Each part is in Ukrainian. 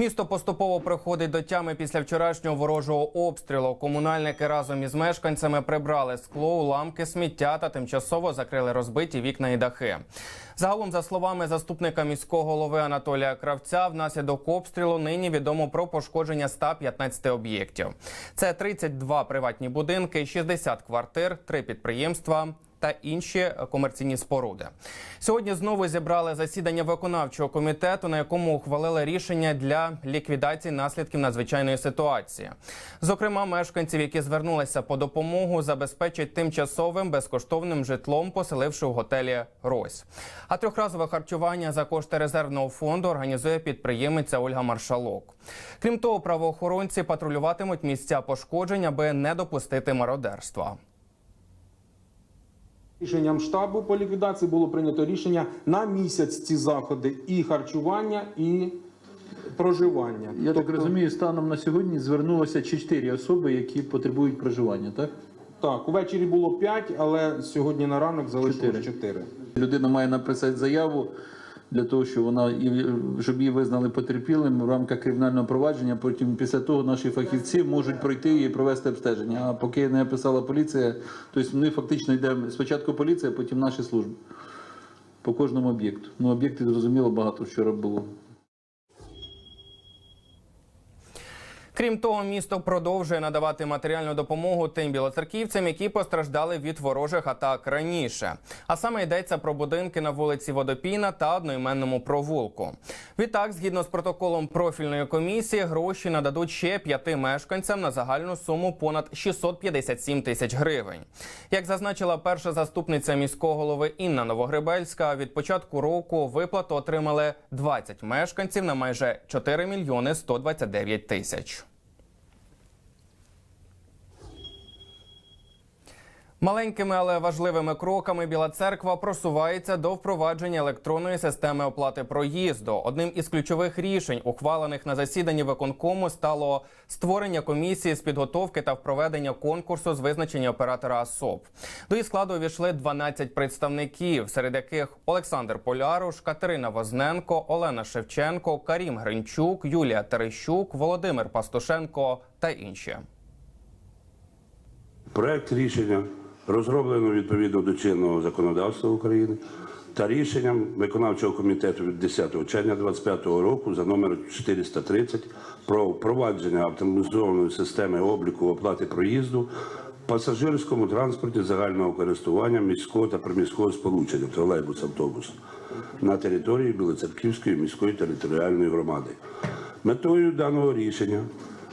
Місто поступово приходить до тями після вчорашнього ворожого обстрілу. Комунальники разом із мешканцями прибрали скло, уламки, сміття та тимчасово закрили розбиті вікна і дахи. Загалом, за словами заступника міського голови Анатолія Кравця, внаслідок обстрілу нині відомо про пошкодження 115 об'єктів. Це 32 приватні будинки, 60 квартир, 3 підприємства та інші комерційні споруди. Сьогодні знову зібрали засідання виконавчого комітету, на якому ухвалили рішення для ліквідації наслідків надзвичайної ситуації. Зокрема, мешканців, які звернулися по допомогу, забезпечать тимчасовим безкоштовним житлом, поселивши в готелі Рось. А трьохразове харчування за кошти резервного фонду організує підприємиця Ольга Маршалок. Крім того, правоохоронці патрулюватимуть місця пошкоджень, аби не допустити мародерства. Рішенням штабу по ліквідації було прийнято рішення на місяць ці заходи і харчування, і проживання. Я Тобто, так розумію, станом на сьогодні звернулося 4 особи, які потребують проживання, так? Так, увечері було 5, але сьогодні на ранок залишилось 4. Людина має написати заяву для того, щоб вона і- щоб її визнали потерпілим в рамках кримінального провадження. Потім після того наші фахівці можуть пройти і провести обстеження. А поки не написала поліція, то ми фактично йдемо спочатку поліція, потім наші служби по кожному об'єкту. Ну об'єктів зрозуміло багато вчора було. Крім того, місто продовжує надавати матеріальну допомогу тим білоцерківцям, які постраждали від ворожих атак раніше. А саме йдеться про будинки на вулиці Водопійна та одноіменному провулку. Відтак, згідно з протоколом профільної комісії, гроші нададуть ще п'яти мешканцям на загальну суму понад 657 тисяч гривень. Як зазначила перша заступниця міського голови Інна Новогребельська, від початку року виплату отримали 20 мешканців на майже 4 мільйони 129 тисяч. Маленькими, але важливими кроками Біла церква просувається до впровадження електронної системи оплати проїзду. Одним із ключових рішень, ухвалених на засіданні виконкому, стало створення комісії з підготовки та проведення конкурсу з визначення оператора АСОП. До її складу увійшли 12 представників, серед яких Олександр Поляруш, Катерина Возненко, Олена Шевченко, Карім Гринчук, Юлія Терещук, Володимир Пастушенко та інші. Проект рішення розроблено відповідно до чинного законодавства України та рішенням виконавчого комітету від 10 червня 2025 року за номером 430 про впровадження автоматизованої системи обліку оплати проїзду пасажирському транспорті загального користування міського та приміського сполучення тролейбус автобус на території Білоцерківської міської територіальної громади. Метою даного рішення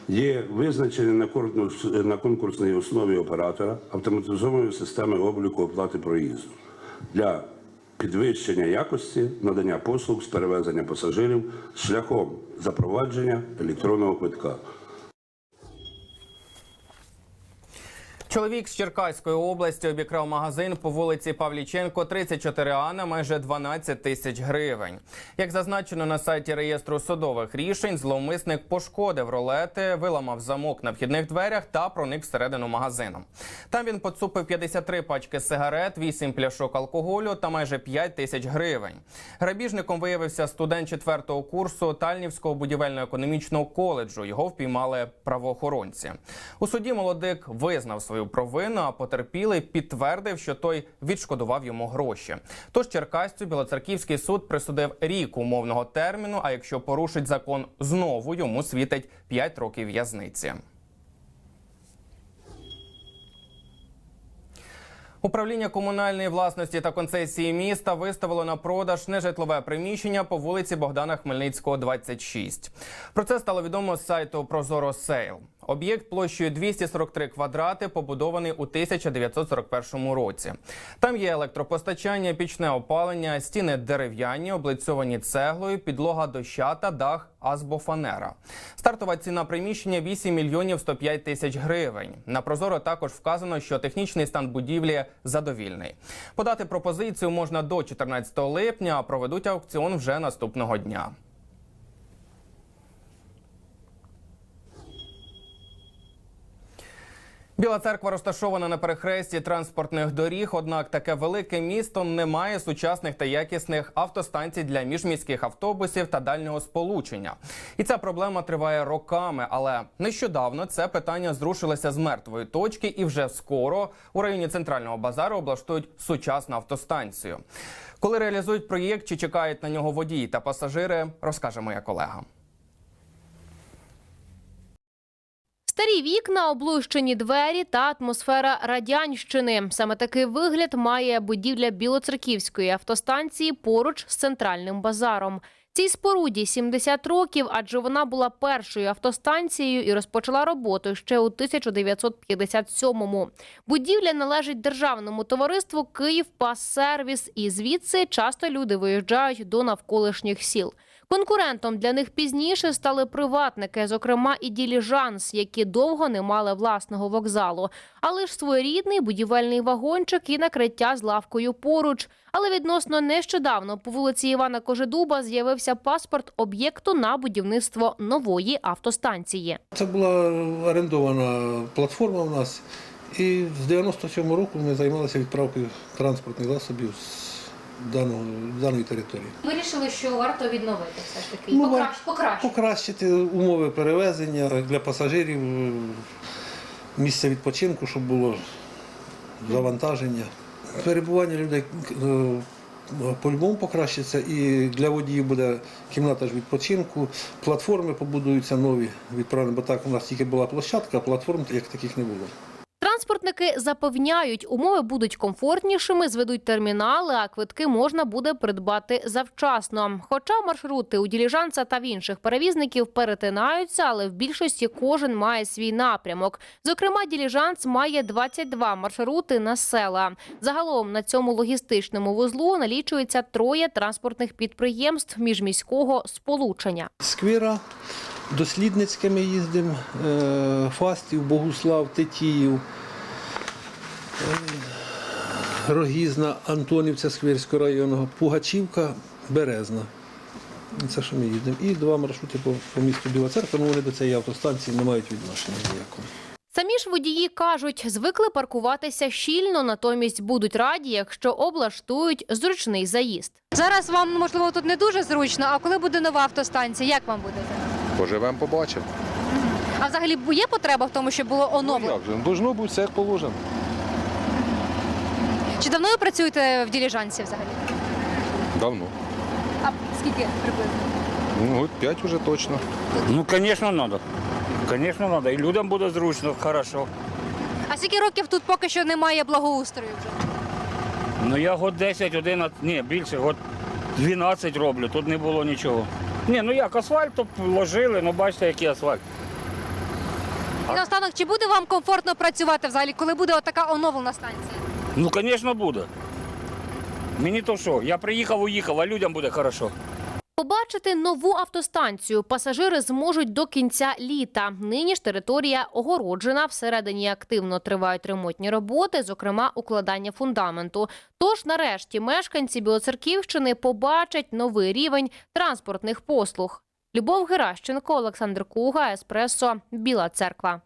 є визначені на конкурс- на конкурсній основі оператора автоматизованої системи обліку оплати проїзду для підвищення якості надання послуг з перевезення пасажирів шляхом запровадження електронного квитка. Чоловік з Черкаської області обікрав магазин по вулиці Павліченко, 34А на майже 12 тисяч гривень. Як зазначено на сайті реєстру судових рішень, зловмисник пошкодив ролети, виламав замок на вхідних дверях та проник всередину магазину. Там він поцупив 53 пачки сигарет, 8 пляшок алкоголю та майже 5 тисяч гривень. Грабіжником виявився студент четвертого курсу Тальнівського будівельно-економічного коледжу. Його впіймали правоохоронці. У суді молодик визнав свою провину, а потерпілий підтвердив, що той відшкодував йому гроші. Тож Черкасцю Білоцерківський суд присудив рік умовного терміну. А якщо порушить закон знову, йому світить 5 років в'язниці. Управління комунальної власності та концесії міста виставило на продаж нежитлове приміщення по вулиці Богдана Хмельницького, 26. Про це стало відомо з сайту Прозоро Сейл. Об'єкт площею 243 квадрати побудований у 1941 році. Там є електропостачання, пічне опалення, стіни дерев'яні, облицьовані цеглою, підлога дощата, дах азбофанера. Стартова ціна приміщення 8 мільйонів 105 тисяч гривень. На прозоро також вказано, що технічний стан будівлі задовільний. Подати пропозицію можна до 14 липня, а проведуть аукціон вже наступного дня. Біла церква розташована на перехресті транспортних доріг. Однак таке велике місто не має сучасних та якісних автостанцій для міжміських автобусів та дальнього сполучення. І ця проблема триває роками. Але нещодавно це питання зрушилося з мертвої точки, і вже скоро у районі центрального базару облаштують сучасну автостанцію. Коли реалізують проєкт, чи чекають на нього водії та пасажири, розкаже моя колега. Старі вікна, облущені двері та атмосфера радянщини. Саме такий вигляд має будівля Білоцерківської автостанції поруч з центральним базаром. Цій споруді 70 років, адже вона була першою автостанцією і розпочала роботу ще у 1957-му. Будівля належить державному товариству «Київпассервіс» і звідси часто люди виїжджають до навколишніх сіл. Конкурентом для них пізніше стали приватники, зокрема і діліжанс, які довго не мали власного вокзалу, але ж своєрідний будівельний вагончик і накриття з лавкою поруч. Але відносно нещодавно по вулиці Івана Кожедуба з'явився паспорт об'єкту на будівництво нової автостанції. Це була орендована платформа в нас. І з 97-го року ми займалися відправкою транспортних засобів з даного, даної території. Вирішили, що варто відновити все ж таки Ну, вар- Покращити умови перевезення для пасажирів, е, місце відпочинку, щоб було завантаження. Перебування людей е, по-любому покращиться, і для водіїв буде кімната ж відпочинку, платформи побудуються нові відправлені, бо так у нас тільки була площадка, а платформ як таких не було. Транспортники запевняють, умови будуть комфортнішими, зведуть термінали, а квитки можна буде придбати завчасно. Хоча маршрути у діліжанса та в інших перевізників перетинаються, але в більшості кожен має свій напрямок. Зокрема, діліжанс має 22 маршрути на села. Загалом на цьому логістичному вузлу налічується троє транспортних підприємств міжміського сполучення. Сквира, Дослідницьке ми їздимо, е, Фастів, Богуслав, Тетіїв, Рогізна, Антонівця Сквирського району, Пугачівка, Березна. Це що ми їздимо. І два маршрути по, по місту Біла Церква, ну вони до цієї автостанції не мають відношення ніякого. Самі ж водії кажуть, звикли паркуватися щільно, натомість будуть раді, якщо облаштують зручний заїзд. Зараз вам можливо тут не дуже зручно, а коли буде нова автостанція, як вам буде? Поживемо, побачимо. А взагалі є потреба в тому, щоб було Ну, оновлено? як же, Должно бути все як положено. Чи давно ви працюєте в діліжансі взагалі? Давно. А скільки приблизно? Ну, от п'ять уже точно. Ну, конечно, надо. Конечно, надо. І людям буде зручно, хорошо. А скільки років тут поки що немає благоустрою вже? Ну я год 10, 11, ні, більше, год 12 роблю, тут не було нічого. Ні, ну як, асфальт то ложили, ну бачите, який асфальт. І наостанок, чи буде вам комфортно працювати взагалі, коли буде отака оновлена станція? Ну, звісно, буде. Мені то що, я приїхав, уїхав, а людям буде хорошо. Побачити нову автостанцію пасажири зможуть до кінця літа. Нині ж територія огороджена. Всередині активно тривають ремонтні роботи, зокрема укладання фундаменту. Тож, нарешті, мешканці Білоцерківщини побачать новий рівень транспортних послуг. Любов Геращенко, Олександр Куга, Еспресо, Біла Церква.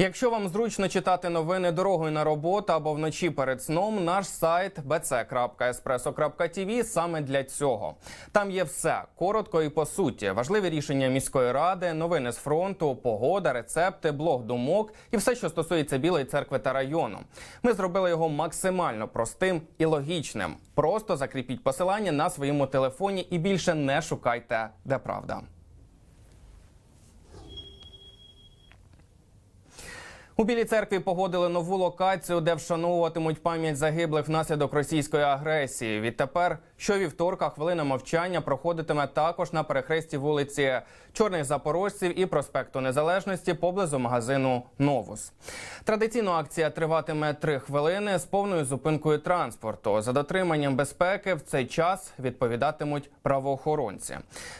Якщо вам зручно читати новини дорогою на роботу або вночі перед сном, наш сайт bc.espresso.tv саме для цього. Там є все коротко і по суті. Важливі рішення міської ради, новини з фронту, погода, рецепти, блог думок і все, що стосується Білої церкви та району. Ми зробили його максимально простим і логічним. Просто закріпіть посилання на своєму телефоні і більше не шукайте, де правда. У Білій церкві погодили нову локацію, де вшановуватимуть пам'ять загиблих внаслідок російської агресії. Відтепер щовівторка хвилина мовчання проходитиме також на перехресті вулиці Чорних Запорожців і проспекту Незалежності поблизу магазину Новус. Традиційно акція триватиме три хвилини з повною зупинкою транспорту. За дотриманням безпеки в цей час відповідатимуть правоохоронці.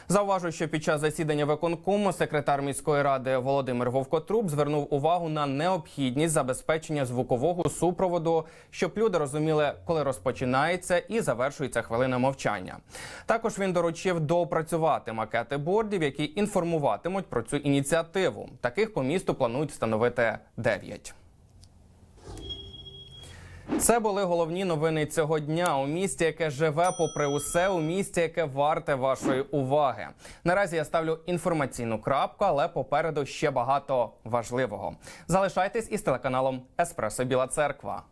Зауважу, що під час засідання виконкому секретар міської ради Володимир Вовкотруб звернув увагу на не необхідність забезпечення звукового супроводу, щоб люди розуміли, коли розпочинається і завершується хвилина мовчання. Також він доручив доопрацювати макети бордів, які інформуватимуть про цю ініціативу. Таких по місту планують встановити 9. Це були головні новини цього дня у місті, яке живе попри усе, у місті, яке варте вашої уваги. Наразі я ставлю інформаційну крапку, але попереду ще багато важливого. Залишайтесь із телеканалом Еспресо Біла Церква.